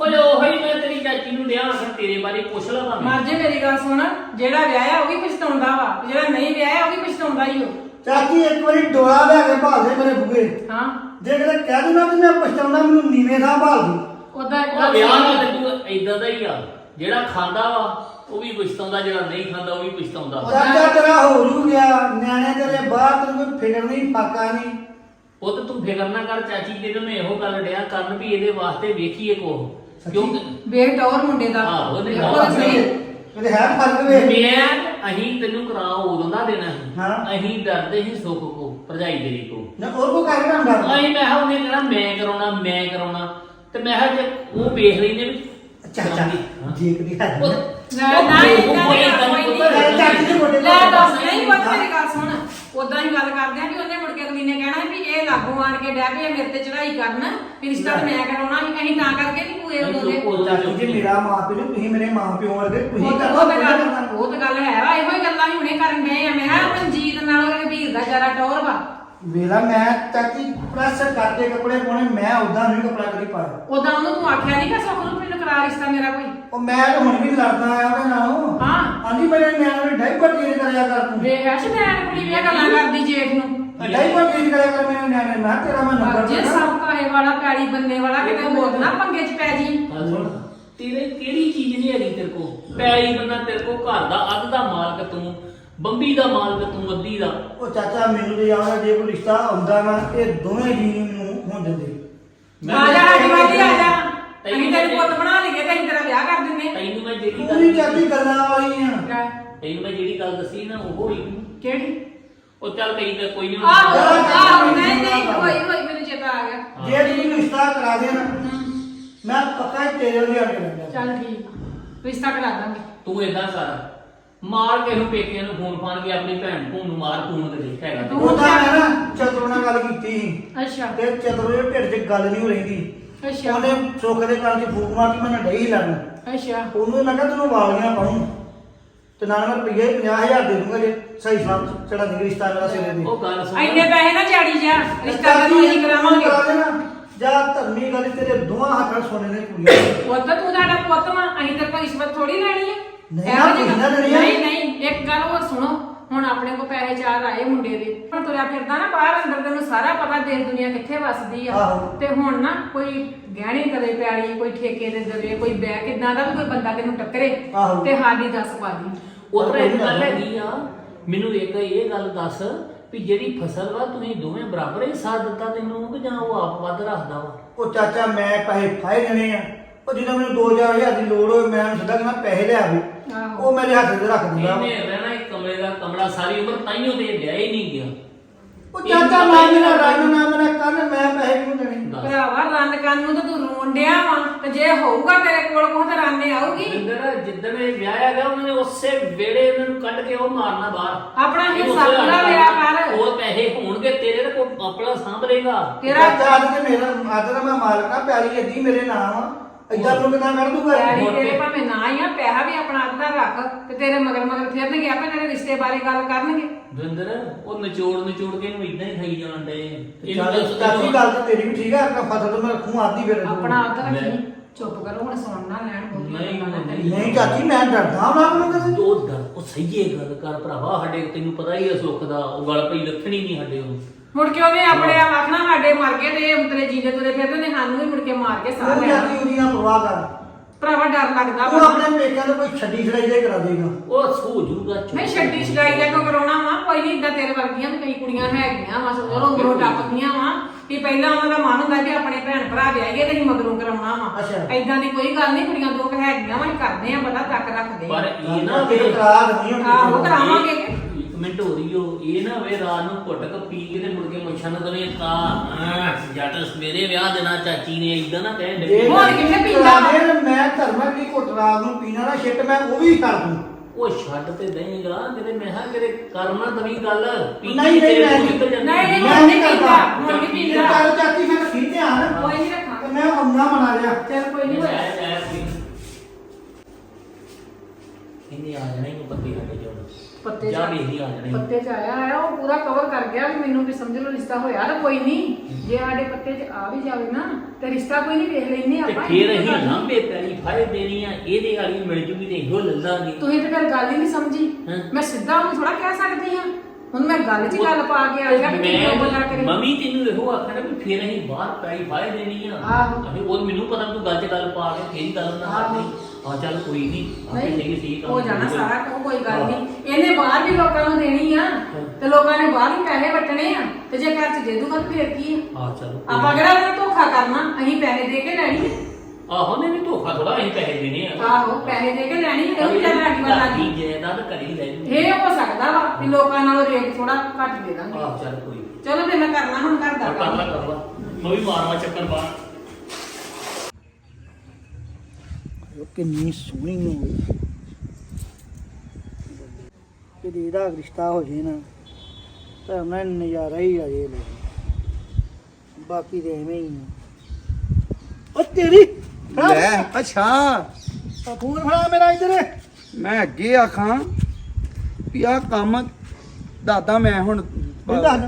ਓਏ ਉਹੀ ਮੈਂ ਤੇਰੀ ਚਾਚੀ ਨੂੰ ਲਿਆ ਫਿਰ ਤੇਰੇ ਬਾਰੇ ਪੁੱਛ ਲਾ ਭਾਵੇਂ। ਮਰ ਜੇ ਮੇਰੀ ਗੱਲ ਸੁਣ ਜਿਹੜਾ ਵਿਆਹਿਆ ਉਹ ਵੀ ਪਛਤਾਉਂਦਾ ਵਾ ਜਿਹੜਾ ਨਹੀਂ ਵਿਆਹਿਆ ਉਹ ਵੀ ਪਛਤਾਉਂਦਾ ਹੀ ਉਹ। ਚਾਚੀ ਇੱਕ ਵਾਰੀ ਡੋਲਾ ਲੈ ਕੇ ਭਾਲ ਦੇ ਮੇਰੇ ਬੁਗੇ। ਹਾਂ। ਜੇ ਕਿਤੇ ਕਹਿ ਦੂੰਗਾ ਕਿ ਮੈਂ ਪਛਤਾਉਣਾ ਮੈਨੂੰ ਨੀਵੇਂ ਥਾਂ ਭਾਲ ਦੂੰ। ਉਹਦਾ ਉਹ ਵਿਆਹ। ਨਾਲ ਤੇ ਤੂੰ ਇਦਾਂ ਦਾ ਹੀ ਆ। ਜਿਹੜਾ ਖਾਂਦਾ ਵਾ ਉਹ ਵੀ ਪਛਤਾਉਂਦਾ ਜਿਹੜਾ ਨਹੀਂ ਖਾਂਦਾ ਉਹ ਵੀ ਪਛਤਾਉਂਦਾ। ਚਾਚਾ ਤੇਰਾ ਹੋ ਜੂ ਗਿਆ ਨਿਆਣੇ ਤੇਰੇ ਬਾਹਰ ਤੈਨੂੰ ਕੋਈ ਫਿਕਰ ਨਹੀਂ ਫਾਕਾ ਨਹੀਂ। ਉਹ ਤੇ ਤੂੰ ਫਿਕਰ ਨਾ ਕਰ ਚਾਚੀ ਤੇਰੇ ਨੂੰ ਇਹੋ ਗੱਲ ਡਿਆ ਕਰਨ ਵੀ ਇਹਦੇ ਵਾਸਤੇ ਵੇਖੀਏ ਕੋ ਕਿਉਂਕਿ ਵੇਖ ਟੌਰ ਮੁੰਡੇ ਦਾ। ਹਾਂ, ਉਹਨੇ ਟੌਰ ਤਾਂ ਸਹੀ। ਕਿਤੇ ਹੈ ਫ਼ਰਕ ਵੇ। ਮੈਂ ਅਹੀਂ ਤੈਨੂੰ ਕਰਾ ਉਦੋਂ ਦਾ ਦੇਣਾ ਸੀ ਹਾਂ। ਅਹੀਂ ਡਰਦੇ ਸੀ ਸੁੱਖ ਕੋ ਭਰਜਾਈ ਤੇਰੀ ਕੋ। ਨਾ ਉਹ ਕੋ ਕਰ ਨਾ ਡਰ ਅਹੀਂ ਮੈਂ ਕਿਹਾ ਉਹਨੇ ਕਹਿਣਾ ਮੈਂ ਕਰਾਉਣਾ ਮੈਂ ਕਰਾਉਣਾ। ਤੇ ਮੈਂ ਕਿਹਾ ਜੇ ਉਹ ਵੇਖ ਲੈਨੇ ਵੀ ਚਾਚਾ। ਕਰਾਉਂਦੀ, ਹਾਂ। ਜੀ ਕਦੀ ਹੈ ਨਾ ਦੇ ਉਦਾਂ ਹੀ ਗੱਲ ਕਰਦੇ ਆ ਵੀ ਉਹਨੇ ਮੁੜ ਕੇ ਅਗਲੀ ਨੇ ਕਹਿਣਾ ਵੀ ਇਹ ਲਾਗੋਂ ਆਣ ਕੇ ਡੈ ਪਈ ਆ ਮੇਰੇ ਤੇ ਚੜਾਈ ਕਰਨ। ਵੀ ਰਿਸ਼ਤਾ ਤਾਂ ਮੈਂ ਕਰਾਉਣਾ ਸੀ ਅਸੀਂ ਤਾਂ ਕਰਕੇ ਨਹੀਂ ਪੂਏ ਦੇ ਉਹ ਚਾਚੀ ਜੀ ਮੇਰਾ ਮਾਂ ਪਿਓ ਨੀ, ਤੁਸੀਂ ਮੇਰੇ ਮਾਂ ਪਿਓ ਵਰਗੇ ਤੁਸੀਂ ਉਹ ਤਾਂ ਉਹ ਗੱਲ। ਉਹ ਤਾਂ ਗੱਲ ਹੈ ਵਾ ਇਹੋ ਹੀ ਗੱਲਾਂ ਹੀ ਹੁਣੇ ਕਰਨ ਗਏ ਆ। ਮੈਂ ਕਿਹਾ ਮਨਜੀਤ ਨਾਲ ਰਘਬੀਰ ਦਾ ਜ਼ਿਆਦਾ ਟੌਰ ਵਾ। ਵੇਲਾ ਮੈਂ ਚਾਚੀ ਪ੍ਰੈਸ ਕਰਕੇ ਕੱਪੜੇ ਪਾਉਣੇ ਮੈਂ ਉਦਾਂ ਨਹੀਂ ਕੱਪੜਾ ਕਦੀ ਪਾਇਆ। ਉਦਾਂ ਉਹਨੂੰ ਤੂੰ ਆਖਿਆ ਨਹੀਂ ਕਿ ਸੁਖ ਨੂੰ ਮੈਨੂੰ ਕਰਾ ਰਿਸ਼ਤਾ ਮੇਰਾ ਕੋਈ? ਉਹ ਮੈਂ ਤਾਂ ਹੁਣ ਵੀ ਲੜਦਾ ਆਇਆ ਉਹਦੇ ਨਾਲ। ਹਾਂ। ਆਂਦੀ ਮੇਰੇ ਨਿਆਣੇ ਨੂੰ ਡਾਈਪਰ ਚੇਂਜ ਕਰਿਆ ਕਰ ਤੂੰ। ਵੇਖ ਮੈਂ ਕੁੜੀ ਦੀਆਂ ਗੱਲਾਂ ਕਰਦੀ ਜੇਠ ਨੂੰ। ਡਾਈਪਰ ਚੇਂਜ ਕਰਿਆ ਕਰ ਮੇਰੇ ਨਿਆਣੇ ਨੂੰ। ਮੈਂ ਤੇਰਾ ਮੈਂ ਨੰਬਰ ਜੇ। ਸਭ ਕਾਹੇ ਵਾਲਾ ਪੈੜੀ ਬੰਨੇ ਵਾਲਾ ਕਿਤੇ ਹੋਰ ਨਾ ਪੰਗੇ 'ਚ ਪੈ ਜੀ। ਤੇਰੇ ਕਿਹੜੀ ਚੀਜ਼ ਨਹੀਂ ਹੈਗੀ ਤੇਰੇ ਕੋ ਪੈਲੀ ਬੰਦਾ ਤੇਰੇ ਕੋ ਘਰ ਦਾ ਅੱਧ ਦਾ ਮਾਲਕ ਤੂੰ। ਬੰਬੀ ਦਾ ਮਾਲਕ ਤੂੰ ਅੱਧੀ ਦਾ। ਉਹ ਚਾਚਾ ਮੈਨੂੰ ਤੇ ਹੈ ਜੇ ਕੋਈ ਰਿਸ਼ਤਾ ਹੁੰਦਾ ਨਾ ਇਹ ਦੋਵੇਂ ਜੀ ਮੈਨੂੰ ਹੋਣ ਦਿੰਦੇ। ਆ ਜਾ ਆ ਜਾ। ਤੈਨੂੰ ਅਸੀਂ ਤੈਨੂੰ ਪੁੱਤ ਬਣਾ ਲਈਏ ਤੇ ਅਸੀਂ ਤੇਰਾ ਵਿਆਹ ਕਰ ਦਿੰਨੇ ਤੈਨੂੰ ਮੈਂ ਜਿਹੜੀ ਪੂਰੀ ਗੱਲ ਚਾਚੀ ਗੱਲਾਂ ਵਾਲੀ ਆ ਤੈਨੂੰ ਮੈਂ ਜਿਹੜੀ ਗੱਲ ਦੱਸੀ ਨਾ ਉਹ ਹੋਈ। ਕਿਹੜੀ? ਉਹ ਚੱਲ ਕਈ ਤਾਂ ਕੋਈ ਨਹੀਂ ਆਹੋ ਜਾ, ਆਹੋ ਜਾ, ਨਹੀਂ ਨਹੀਂ। ਹੋਈ ਹੋਈ ਮੈਨੂੰ ਚੇਤਾ ਆ ਗਿਆ। ਜੇ ਤੂੰ ਮੈਨੂੰ ਰਿਸ਼ਤਾ ਕਰਾ ਦੇ ਨਾ ਮੈਂ ਪੱਕਾ ਤੇਰੇ ਲਈ ਆ ਕੇ ਰਹਿਣਾ ਚੱਲ ਠੀਕ। ਰਿਸ਼ਤਾ ਕਰਾ ਦਾਂਗੇ। ਤੂੰ ਏਦਾਂ ਕਰ। ਮਾਰ ਕੇ ਨੂੰ ਪੇਕਿਆਂ ਨੂੰ ਫੋਨ ਫਾਨ ਕੇ ਆਪਣੀ ਭੈਣ ਭੂਣ ਨੂੰ ਮਾਰ ਫੋਨ ਤੇ ਦੇਖ ਹੈਗਾ। ਤੇ। ਤੂੰ- ਉਹ ਤਾਂ ਮੈਂ ਨਾ ਚਤੁਰ ਨਾਲ ਗੱਲ ਕੀਤੀ ਸੀ। ਅੱਛਾ। ਤੇ ਚਤੁਰ ਦੇ ਢਿੱਡ 'ਚ ਗੱਲ ਨਹੀਂ ਹੋ ਰਹਿੰਦੀ। ਅੱਛਾ। ਉਹਨੇ ਸੁੱਖ ਦੇ ਕੰਨ 'ਚ ਫੂਕ ਮਾਰਤੀ ਮੈਨੂੰ ਡਈ ਲੜਨ। ਅੱਛਾ। ਉਹਨੂੰ ਮੈਂ ਕਿਹਾ ਤੈਨੂੰ ਵਾਲੀਆਂ ਪਾਉਂ। ਤੇ ਨਾਲ ਮੈਂ ਰੁਪਈਏ 50000 ਦੇ ਦੂੰਗਾ ਜੇ ਸਹੀ ਸਾਹ ਚੜਾ ਦੇ ਰਿਸ਼ਤਾ ਮੇਰਾ ਸਿਰੇ ਦੇ। ਉਹ ਗੱਲ ਸੁਣ। ਐਨੇ ਪੈਸੇ ਨਾ ਚਾੜੀ ਜਾ ਰਿਸ਼ਤਾ ਤੈਨੂੰ ਅਸੀਂ ਕਰਾਵਾਂਗੇ? ਕਰਾ ਦੇਣਾ। ਜਾਂ ਧਰਮੀ ਗੱਲ ਤੇਰੇ ਦੋਹਾਂ ਹੱਥਾਂ ਸੋਨੇ ਦੇ ਕੁੜੀਆਂ। ਪੁੱਤ ਤੂੰ ਸਾਡਾ ਪੁੱਤ ਵਾ ਅਸੀਂ ਤੇਰੇ ਕੋਲ ਰਿਸ਼ਵਤ ਨਹੀਂ ਇਹੋ ਨਾ, ਜਿਹੀ ਤੁਸੀਂ ਨਾ ਗੱਲ- ਲੈਣੀ ਆ। ਨਹੀਂ ਨਹੀਂ ਇੱਕ ਗੱਲ ਹੋਰ ਸੁਣੋ। ਹੁਣ ਆਪਣੇ ਕੋਲ ਪੈਸੇ ਚਾਰ ਆਏ ਮੁੰਡੇ ਦੇ। ਹੁਣ ਤੁਰਿਆ ਫਿਰਦਾ ਨਾ ਬਾਹਰ ਅੰਦਰ ਤੈਨੂੰ ਸਾਰਾ ਪਤਾ ਦੇਸ਼ ਦੁਨੀਆ ਕਿੱਥੇ ਵੱਸਦੀ ਆ। ਆਹੋ। ਤੇ ਹੁਣ ਨਾ ਕੋਈ ਗਹਿਣੇ ਦਵੇ ਪਿਆਲੀ ਕੋਈ ਠੇਕੇ ਦੇ ਦਵੇ ਕੋਈ ਬੈ ਕਿਦਾਂ ਦਾ ਵੀ ਕੋਈ ਬੰਦਾ ਤੈਨੂੰ ਟੱਕਰੇ ਆਹੋ। ਤੇ ਸਾਡੀ ਦੱਸ ਪਾ ਦੀ। ਉਹ ਤਾਂ ਇੱਕ ਗੱਲ ਹੈਗੀ ਆ। ਮੈਨੂੰ ਇੱਕ ਇਹ ਗੱਲ ਦੱਸ ਵੀ ਜਿਹੜੀ ਫਸਲ ਵਾ ਤੁਸੀਂ ਦੋਵੇਂ ਬਰਾਬਰ ਹੀ ਸਾਥ ਦਿੱਤਾ ਤੈਨੂੰ ਕਿ ਜਾਂ ਉਹ ਆਪ ਵੱਧ ਰੱਖਦਾ ਵਾ? ਉਹ ਚਾਚਾ ਮੈਂ ਪੈਸੇ ਫਾਏ ਜਣੇ ਆ। ਉਹ ਜਦੋਂ ਮੈਨੂੰ 2000 ਦੀ ਲੋੜ ਹੋਵੇ ਮੈਂ ਉਹਨੂੰ ਸਿੱਧਾ ਕਹਿੰਦਾ ਪੈਸੇ ਲੈ ਆਵੇ। ਆਹੋ। ਉਹ ਮੇਰੇ ਹੱਥ 'ਚ ਰੱਖ ਦਿੰਦਾ। ਇਹਨੇ ਰਹਿਣਾ ਇੱਕ ਕਮਰੇ ਦਾ ਕਮਰਾ ਸਾਰੀ ਉਮਰ ਤਾਈਓ ਤੇ ਵਿਆਹ ਹੀ ਨਹੀਂ ਗਿਆ। ਉਹ ਚਾਚਾ ਨਾ ਮੇਰਾ ਰੰਗ ਨਾ ਮੇਰਾ ਕੰਨ ਮੈਂ ਪੈਸੇ ਕਿਉਂ ਦੇਣੇ? ਦੱਸ। ਭਰਾਵਾ ਰੰਨ ਕੰਨ ਨੂੰ ਤਾਂ ਤੂੰ ਰੋਣ ਡਿਆ ਵਾ ਤੇ ਜੇ ਹੋਊਗਾ ਤੇਰੇ ਕੋਲ ਕੋਹ ਤੇ ਰਾਨੇ ਆਊਗੀ। ਜਿੱਦਣ ਜਿੱਦਣ ਇਹ ਵਿਆਹਿਆ ਗਿਆ ਉਹਨਾਂ ਨੇ ਉਸੇ ਵੇੜੇ ਇਹਨਾਂ ਨੂੰ ਕੱਢ ਕੇ ਉਹ ਮਾਰਨਾ ਬਾਹਰ। ਆਪਣਾ ਇਹ ਹਿੱਸਾ ਉਸੇ ਪੂਰਾ ਹੱਥ ਲਿਆ ਕਰ। ਉਹ ਪੈਸੇ ਹੋਣਗੇ ਤੇਰੇ ਤੇ ਕੋਈ ਆਪਣਾ ਸਾਂਭ ਲੇਗਾ। ਤੇਰਾ ਚਾਚਾ ਅੱਜ ਤੇ ਮੇਰਾ ਅੱਜ ਮੈਂ ਮਾਲਕ ਆ ਪਿਆਲੀ ਅੱਧੀ ਮੇਰੇ ਨਾਮ ਆ ਏਦਾਂ ਤੂੰ ਕਿਦਾਂ ਕਰ ਦੂਗਾ ਡੈਡੀ ਤੇਰੇ ਭਾਵੇਂ ਨਾ ਹੀ ਆ ਪੈਸਾ ਵੀ ਆਪਣਾ ਅੱਧਾ ਰੱਖ ਤੇ ਤੇਰੇ ਮਗਰ ਮਗਰ ਫਿਰਨਗੇ ਆਪੇ ਤੇਰੇ ਰਿਸ਼ਤੇ ਬਾਰੇ ਗੱਲ ਕਰਨਗੇ। ਦਵਿੰਦਰ ਉਹ ਨਿਚੋੜ ਨਿਚੋੜ ਕੇ ਇਹਨੂੰ ਇਦਾਂ ਹੀ ਖਾਈ ਜਾਣ ਡੇ ਚਾਚੀ ਗੱਲ ਤਾਂ ਤੇਰੀ ਵੀ ਠੀਕ ਆ ਕਿ ਫਸਲ ਤਾਂ ਮੈਂ ਰੱਖੂ ਆਦੀ ਫਿਰ। ਆਪਣਾ ਅੱਧ ਮੈਂ- ਰੱਖੀ। ਚੁੱਪ ਕਰੋ ਹੁਣ ਸੁਣ ਨਾ ਲੈਣ ਬੋਲੀ ਨਹੀਂ, ਚਾਚੀ ਮੈਂ ਡਰਦਾ ਨਾ ਮੈਨੂੰ ਕਦੇ। ਉਹ ਗੱਲ ਕਰ ਭਰਾਵਾ ਸਾਡੇ ਤੈਨੂੰ ਪਤਾ ਹੀ ਆ ਸੁੱਖ ਦਾ ਉਹ ਗੱਲ ਪਈ ਲੱਥਣੀ ਨਹੀਂ ਸਾਡੇ ਉਹ ਮੁੜ ਕੇ ਉਹਨੇ ਆਪਣੇ ਆਪ ਆਖਣਾ ਸਾਡੇ ਮਰ ਗਏ ਤੇ ਉਤਰੇ ਜੀਂਦੇ ਤੁਰੇ ਫਿਰਦੇ ਨੇ ਸਾਨੂੰ ਹੀ ਮੁੜ ਕੇ ਮਾਰ ਕੇ ਸਾਹ ਤੂੰ ਲੈਣਾ। ਚਾਚੀ ਉਹਦੀਆਂ ਪਰਵਾਹ ਕਰ। ਭਰਾਵਾ ਡਰ ਲੱਗਦਾ ਤੂੰ ਵਾ ਆਪਣੇ ਪੇਕਿਆਂ ਨੂੰ ਕੋਈ ਛੱਡੀ ਛੜਾਈ ਦੇ ਕਰਾ ਦੇਗਾ। ਉਹ ਸੋ ਜੂਗਾ ਨਹੀਂ ਛੱਡੀ ਛਡਾਈ ਦਾ ਕੋ ਕਰਾਉਣਾ ਵਾ? ਕੋਈ ਨਹੀਂ ਇਦਾਂ ਤੇਰੇ ਵਰਗੀਆਂ ਵੀ ਕਈ ਕੁੜੀਆਂ ਹੈਗੀਆਂ ਵਾ ਸੋ ਉਮਰੋਂ ਟੱਪਦੀਆਂ ਵਾ ਕਿ ਪਹਿਲਾਂ ਉਹਨਾਂ ਦਾ ਮਨ ਹੁੰਦਾ ਕਿ ਆਪਣੇ ਭੈਣ ਭਰਾ ਵਿਆਹੀਏ ਤੇ ਅਸੀਂ ਮਗਰੋਂ ਕਰਾਉਣਾ ਵਾ। ਅੱਛਾ। ਐਦਾਂ ਦੀ ਕੋਈ ਗੱਲ ਨਹੀਂ ਕੁੜੀਆਂ ਦੋ ਕੁ ਹੈਗੀਆਂ ਵਾ ਅਸੀਂ ਕਰਦੇ ਆ ਪਤਾ ਤੱਕ ਰੱਖਦੇ ਪਰ ਆ ਇਹ ਨਾ ਵੇ ਤੇਰੇ ਕਰਾ ਹੁਣ ਆਹੋ ਕਰਾਵਾਂਗੇ। ਕਿ ਇੱਕ ਮਿੰਟ ਹੋ ਰਹੀ ਹੋ। ਇਹ ਨਾ ਵੇ ਰਾਤ ਨੂੰ ਘੁੱਟ ਕੇ ਪੀ ਕੇ ਤੇ ਮੁੜ ਕੇ ਮੁੱਛਾਂ ਨੂੰ ਦਵੇਂ ਤਾਂ ਜੱਟ ਸਵੇਰੇ ਵਿਆਹ ਦੇਣਾ ਚਾਚੀ ਨੇ ਇਦਾਂ ਨਾ ਕਹਿ ਜੇ ਦੇ ਹੋਰ ਕਿੱਥੇ ਪੀਂਦਾ? ਵਾ? ਕਰਾ ਦੇ, ਮੈਂ ਧਰਮਾ ਦੀ ਘੁੱਟ ਰਾਤ ਨੂੰ ਪੀਣਾ ਨਾ ਛਿੱਟ ਮੈਂ ਉਹ ਵੀ ਕਰ ਦੂੰ। ਉਹ ਛੱਡ ਤੇ ਦੇਂਗਾ ਕਿਤੇ ਮੈਂ ਹਾਂ ਕਿਤੇ ਕਰਨਾ ਦਵੀ ਗੱਲ। ਪੀ ਨਹੀਂ, ਨਹੀਂ, ਤੇਰੇ ਮੈਂ ਨਹੀਂ। ਨਿਕਲ ਜਾਂਦੀ। ਨਹੀਂ, ਨਹੀਂ, ਮੈਂ ਨਹੀਂ ਕਰਦਾ। ਪੀਂਦਾ ਹੁਣ ਤੇ ਪੀਂਦਾ। ਚੱਲ ਚਾਚੀ ਫਿਰ ਰੱਖੀ ਧਿਆਨ ਕੋਈ ਨਹੀਂ ਰੱਖਾਂ। ਤੇ ਮੈਂ ਆਉਣਾ ਬਣਾ ਲਿਆ। ਚੱਲ ਕੋਈ ਨਹੀਂ ਹੋਇਆ ਇਹਨੇ ਆ ਜਾਣਾ ਹੀ ਉਹ ਪੱਤੇ ਹਟੇ ਜਾਣ ਪੱਤੇ ਜਾ ਵੀ ਇਹੀ ਆ ਜਾਣਾ। ਪੱਤੇ ਚ ਆਇਆ ਆਇਆ ਉਹ ਪੂਰਾ ਕਵਰ ਕਰ ਗਿਆ ਵੀ ਮੈਨੂੰ ਵੀ ਸਮਝ ਲਓ ਰਿਸ਼ਤਾ ਹੋਇਆ ਤਾਂ ਕੋਈ ਨਹੀਂ ਜੇ ਸਾਡੇ ਪੱਤੇ ਚ ਆ ਵੀ ਜਾਵੇ ਨਾ ਤੇ ਰਿਸ਼ਤਾ ਕੋਈ ਨਹੀਂ ਵੇਖ ਲੈਨੇ ਤੇ ਆਪਾਂ ਫੇਰ ਅਸੀਂ। ਲਾਂਬੇ ਪੈਣੀ ਫਾਇਦੇ ਦੇਣੀ ਆ ਇਹਦੇ ਵਾਲੀ ਮਿਲ ਜੂਗੀ ਤੇ ਇਹੋ ਲੈ ਲਾਂਗੇ ਤੁਸੀਂ ਤੇ ਫਿਰ ਗੱਲ ਹੀ ਨਹੀਂ ਸਮਝੀ ਹਾਂ। ਮੈਂ ਸਿੱਧਾ ਉਹਨੂੰ ਥੋੜਾ ਕਹਿ ਸਕਦੀ ਹਾਂ ਹੁਣ ਮੈਂ ਗੱਲ 'ਚ ਹੀ ਗੱਲ ਪਾ ਕੇ ਆ ਗਿਆ ਕਿ ਕਿਉਂ ਬੋਲਿਆ ਕਰੇ ਮੰਮੀ ਤੈਨੂੰ ਇਹੋ ਆਖਣਾ ਵੀ ਫੇਰ ਅਸੀਂ ਬਾਹਰ ਪੈਣੀ ਫਾਇਦੇ ਦੇਣੀ ਆ ਆਹੋ। ਅਸੀਂ ਉਹ ਮੈਨੂੰ ਪਤਾ ਤੂੰ ਗੱਲ 'ਚ ਗੱਲ ਪਾ ਕੇ ਫੇਰ ਹੀ ਗੱਲ ਨਾ ਆਹੋ। ਕਰਨੀ ਆ ਚੱਲ ਕੋਈ ਨਹੀਂ ਆਪੇ ਨਹੀਂ ਸਹੀ ਕੰਮ ਹੋ ਜਾਣਾ। ਸਾਰਾ ਕੋ ਕੋਈ ਗੱਲ ਨਹੀਂ ਇਹਨੇ ਬਾਹਰ ਵੀ ਲੋਕਾਂ ਨੂੰ ਦੇਣੀ ਆ ਤੇ ਲੋਕਾਂ ਨੇ ਬਾਹਰ ਵੀ ਪੈਸੇ ਵਟਣੇ ਆ ਤੇ ਜੇ ਘਰ 'ਚ ਦੇ ਦੂਗਾ ਤਾਂ ਫੇਰ ਕੀ ਆ? ਆ ਚੱਲ ਕੋਈ ਆਪਾਂ ਕਿਹੜਾ ਉਹਨੂੰ ਧੋਖਾ ਕਰਨਾ ਅਸੀਂ ਪੈਸੇ ਦੇ ਕੇ ਲੈਣੀ ਆਹੋ ਨਹੀਂ ਨਹੀਂ ਧੋਖਾ ਥੋੜਾ ਅਸੀਂ ਪੈਸੇ ਦੇਣੇ ਆ। ਆਹੋ ਪੈਸੇ ਦੇ ਕੇ ਲੈਣੀ ਇਹ ਵੀ ਚੱਲ ਰਾਜੀ ਵਾਲਾ ਘਰ ਜੀ ਦੀ ਜਾਇਦਾਦ ਕਰੀ ਲੈ ਜੂ ਇਹ ਹੋ ਸਕਦਾ ਵਾ ਕਿ ਲੋਕਾਂ ਨਾਲੋਂ ਰੇਟ ਥੋੜਾ ਘੱਟ ਦੇ ਦਾਂਗੇ। ਆ ਚੱਲ ਕੋਈ ਨੀ। ਚਲੋ ਫਿਰ ਮੈਂ ਕਰਨਾ ਹੁਣ ਘਰ ਦਾ ਆ ਕਰ ਲਾ ਕੰਮ। ਕਰ ਲਾ ਮੈਂ ਵੀ ਮਾਰਵਾ ਚੱਕਰ ਬਾਹਰ। ਉਹ ਕਿੰਨੀ ਸੋਹਣੀ ਨੂੰ ਕਿ ਇਹਦਾ ਰਿਸ਼ਤਾ ਹੋ ਜੇ ਨਾ ਤਾਂ ਮੈਂ ਨਜ਼ਾਰਾ ਹੀ ਆ ਜੇ ਲੈ। ਬਾਕੀ ਦੇ ਐਵੇਂ ਹੀ ਆ। ਉਹ ਤੇਰੀ ਲੈ ਅੱਛਾ। ਆ ਫੋਨ ਫੜਾ ਮੇਰਾ ਇੱਧਰ। ਮੈਂ ਅੱਗੇ ਆਖਾਂ ਵੀ ਆਹ ਕੰਮ ਦਾਦਾ ਮੈਂ ਹੁਣ।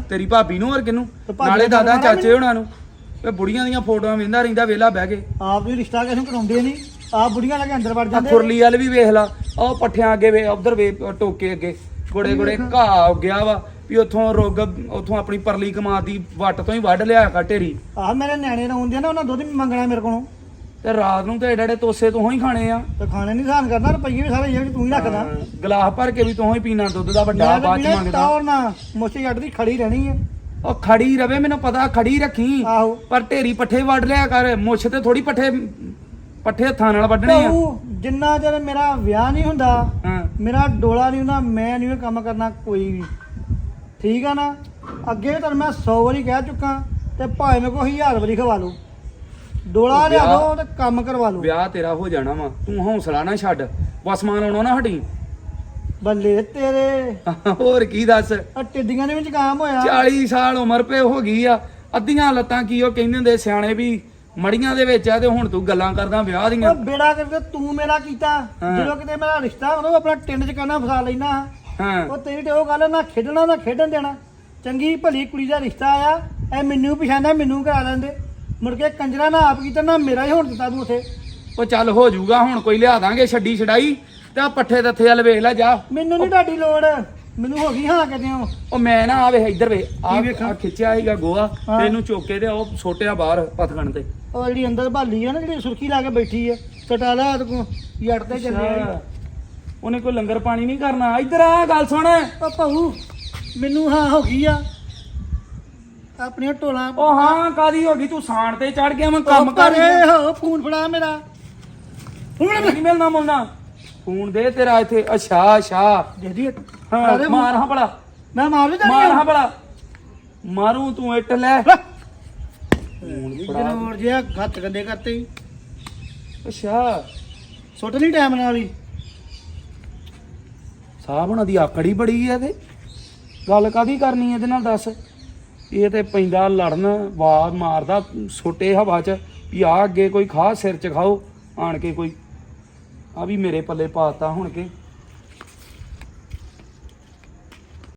ਤੇਰੀ ਭਾਬੀ ਨੂੰ ਔਰ ਕਿਨੂੰ ਤੇ ਭਾਬੀ ਨਾਲੇ ਦਾਦਾ ਚਾਚੇ। ਹੋਣਾ ਨੂੰ। ਤੇ ਬੁੜੀਆਂ ਦੀਆਂ ਫੋਟੋਆਂ ਵੇਂਦਾ ਰਹਿੰਦਾ ਵੇਲਾ ਬਹਿ ਕੇ। ਆਪ ਵੀ ਰਿਸ਼ਤਾ ਕਿਸੇ ਨੂੰ ਕਰਾਉਂਦੇ ਨਹੀਂ। ਆਪ ਬੁੜੀਆਂ ਲੈ ਕੇ ਅੰਦਰ ਵੜ ਆ। ਜਾਂਦੇ ਖੁਰਲੀ ਵਾਲ ਵੀ ਵੇਖ ਲਾ। ਉਹ ਪੱਠਿਆਂ ਅੱਗੇ ਵੇ ਉਧਰ ਵੇ ਉਹ ਟੋਕੇ ਅੱਗੇ। ਗੋੜੇ ਗੋੜੇ ਘਾਹ ਉੱਗਿਆ ਵਾ ਵੀ ਉੱਥੋਂ ਰੁੱਗ ਉੱਥੋਂ ਆਪਣੀ ਪਰਲੀ ਕਮਾਦ ਦੀ ਵੱਟ ਤੋਂ ਹੀ ਵੱਢ ਲਿਆ ਕਾ ਢੇਰੀ। ਆ ਮੇਰੇ ਨਿਆਣੇ ਰੋਂਦੇ ਆ ਨਾ ਉਹਨਾਂ ਦੁੱਧ ਵੀ ਮੰਗਣਾ ਮੇਰੇ ਕੋਲੋਂ। ਤੇ ਰਾਤ ਨੂੰ ਤੇ ਏਡੇ ਏਡੇ ਤੋਸੇ ਤੋਂ ਹੀ ਖਾਣੇ ਆ। ਤੇ ਖਾਣੇ ਨਹੀਂ ਸਹਾਨ ਕਰਨਾ ਰੁਪਈਏ ਵੀ ਸਾਰੇ ਜਿਹੜੇ ਤੂੰ ਹੀ ਰੱਖਦਾ। ਗਲਾਸ ਭਰ ਕੇ ਵੀ ਤੂੰ ਹੀ ਪੀਣਾ ਦੁੱਧ ਦਾ ਵੱਡਾ ਮੈਂ ਬਾਅਦ ਚ ਤਾਂ ਮੰਗਦਾ। ਟੌਰ ਨਾ ਮੋਸ਼ੇ ਜੱਟ ਦੀ ਖੜੀ ਰਹਿਣੀ ਹੈ ਉਹ ਖੜੀ ਰਵੇ ਮੈਨੂੰ ਪਤਾ ਖੜੀ ਰੱਖੀ। ਆਹੋ। ਪਰ ਢੇਰੀ ਪੱਠੇ ਵੱਢ ਲਿਆ ਕਰ ਮੁੱਛ ਤੇ ਥੋੜੀ ਪੱਠੇ ਪੱਠੇ ਹੱਥਾਂ ਨਾਲ ਵੱਢਣੇ ਆ। ਭਾਊ, ਜਿੰਨਾ ਚਿਰ ਮੇਰਾ ਵਿਆਹ ਨਹੀਂ ਹੁੰਦਾ ਹਾਂ। ਮੇਰਾ ਡੋਲਾ ਨਹੀਂ ਹੁੰਦਾ ਮੈਂ ਨਹੀਂ ਇਹ ਕੰਮ ਕਰਨਾ ਕੋਈ ਵੀ। ਠੀਕ ਆ ਨਾ? ਅੱਗੇ ਵੀ ਤੁਹਾਨੂੰ ਮੈਂ 100 ਵਾਰੀ ਕਹਿ ਚੁੱਕਾ ਤੇ ਭਾਵੇਂ ਮੇਰੇ ਕੋਲ 1000 ਵਾਰੀ ਖਵਾ ਲਓ। ਡੋਲਾ ਲਿਆ ਵਿਆਹ- ਦੋ ਤੇ ਕੰਮ ਕਰਵਾ ਲਓ। ਵਿਆਹ ਤੇਰਾ ਹੋ ਜਾਣਾ ਵਾ। ਤੂੰ ਹੌਸਲਾ ਨਾ ਛੱਡ। ਵਸਮਾਨ ਆਉਣਾ ਨਾ ਹਟੀ। ਬੱਲੇ ਤੇਰੇ। ਹੋਰ ਕੀ ਦੱਸ? ਆ ਟਿੱਡੀਆਂ ਦੇ ਵਿੱਚ ਕੰਮ ਹੋਇਆ। 40 ਸਾਲ ਉਮਰ ਪੇ ਹੋ ਗਈ ਆ। ਅੱਧੀਆਂ ਲੱਤਾਂ ਕੀ ਉਹ ਕਹਿੰਦੇ ਹੁੰਦੇ ਸਿਆਣੇ ਵੀ ਮੜੀਆਂ ਦੇ ਵਿੱਚ ਆ ਤੇ ਹੁਣ ਤੂੰ ਗੱਲਾਂ ਕਰਦਾ ਵਿਆਹ ਦੀਆਂ। ਉਹ ਬੇੜਾ ਕਰਕੇ ਤੂੰ ਮੇਰਾ ਕੀਤਾ। ਹਾਂ। ਜਦੋਂ ਕਿਤੇ ਮੇਰਾ ਰਿਸ਼ਤਾ ਹੋਣਾ ਉਹ ਆਪਣਾ ਟਿੰਡ ਚ ਕਰਨਾ ਫਸਾ ਲੈਣਾ ਹਾਂ। ਉਹ ਤੇਰੀ ਤੇ ਉਹ ਗੱਲ ਨਾ ਖੇਡਣਾ ਨਾ ਖੇਡਣ ਦੇਣਾ। ਚੰਗੀ ਭਲੀ ਕੁੜੀ ਦਾ ਰਿਸ਼ਤਾ ਆਇਆ ਐ ਮੈਨੂੰ ਪਛਾਣਦਾ ਮੈਨੂੰ ਕਰਾ ਲੈਂਦੇ। ਮੁੜ ਕੇ ਕੰਜਰਾ ਨਾ ਆਪ ਕੀਤਾ ਨਾ ਮੇਰਾ ਹੀ ਹੋਣ ਦਿੱਤਾ ਤੂੰ ਉਥੇ। ਉਹ ਚੱਲ ਹੋ ਜਾਊਗਾ ਹੁਣ ਕੋਈ ਲਿਆ ਦਾਂਗੇ ਛੱਡੀ ਛਡਾਈ ਤੇ ਆ ਪੱਠੇ ਦੱਥੇ ਵਾਲ ਵੇਖ ਲੈ ਜਾ। ਮੈਨੂੰ ਨਹੀਂ ਤੁਹਾਡੀ ਲੋੜ। ਮੈਨੂੰ ਹੋ ਗਈ ਹਾਂ ਕਿਤੇ ਉਹ ਉਹ ਮੈਂ ਨਾ ਆ ਵੇਖ ਇੱਧਰ ਵੇ ਆ ਕੀ ਵੇਖਾਂ? ਆ ਖਿੱਚਿਆ ਸੀਗਾ ਗੋਆ ਹਾਂ। ਤੇ ਇਹਨੂੰ ਚੋਕੇ ਤੇ ਉਹ ਛੋਟਿਆ ਬਾਹਰ ਪਥਗਣ ਤੇ। ਉਹ ਜਿਹੜੀ ਅੰਦਰ ਭਾਲੀ ਆ ਨਾ ਜਿਹੜੀ ਸੁਰਖੀ ਲਾ ਕੇ ਬੈਠੀ ਆ ਸਟਾਲਾ ਹੱਥ ਕੋ ਜੱਟ ਤੇ ਚੱਲੇ ਆ। ਉਹਨੇ ਕੋਈ ਲੰਗਰ ਪਾਣੀ ਨਹੀਂ ਕਰਨਾ। ਇੱਧਰ ਆ ਗੱਲ ਸੁਣ। ਉਹ ਭਾਊ ਮੈਨੂੰ ਹਾਂ ਹੋ ਗਈ ਆ। ਆਪਣੀਆਂ ਟੋਲਾਂ ਉਹ ਹਾਂ ਕਾਦੀ ਹੋ ਗਈ? ਤੂੰ ਸਾਣ ਤੇ ਚੜ ਗਿਆ ਮੈਂ ਕੰਮ ਕਰ ਕਰੇ ਹੋ ਫੋਨ ਫੜਾ ਮੇਰਾ। ਹੁਣ ਨਹੀਂ ਮਿਲਣਾ ਮੁਲਣਾ ਫੋਨ ਦੇ ਤੇਰਾ ਇੱਥੇ ਅੱਛਾ ਅੱਛਾ। ਦੇ ਦੀ ਹਾਂ ਮਾਰ ਹਾਂ ਭਲਾ। ਮੈਂ ਮਾਰ ਵੀ ਮਾਰ ਹਾਂ ਭਲਾ। ਮਾਰੂ ਤੂੰ ਇੱਟ ਲੈ। ਜਨੋਰ ਜਿਆ ਹੱਥ ਗੰਦੇ ਕਰਤੇ ਹੀ। ਅੱਛਾ। ਸੁੱਟ ਨਹੀਂ ਟਾਈਮ ਨਾਲ ਹੀ। ਸਾਹ ਬਣਾ ਦੀ ਆਕੜੀ ਬੜੀ ਐ ਤੇ ਗੱਲ ਕਾਦੀ ਕਰਨੀ ਇਹਦੇ ਨਾਲ ਦੱਸ। ਇਹ ਤੇ ਪੈਂਦਾ ਲੜਨ ਆਵਾਜ਼ ਮਾਰਦਾ ਛੋਟੇ ਹਵਾ 'ਚ। ਵੀ ਆ ਅੱਗੇ ਕੋਈ ਖਾ ਸਿਰ 'ਚ ਖਾਓ ਆਣ ਕੇ ਕੋਈ ਆ ਵੀ ਮੇਰੇ ਪੱਲੇ ਪਾਤਾ ਹੁਣ ਕੇ।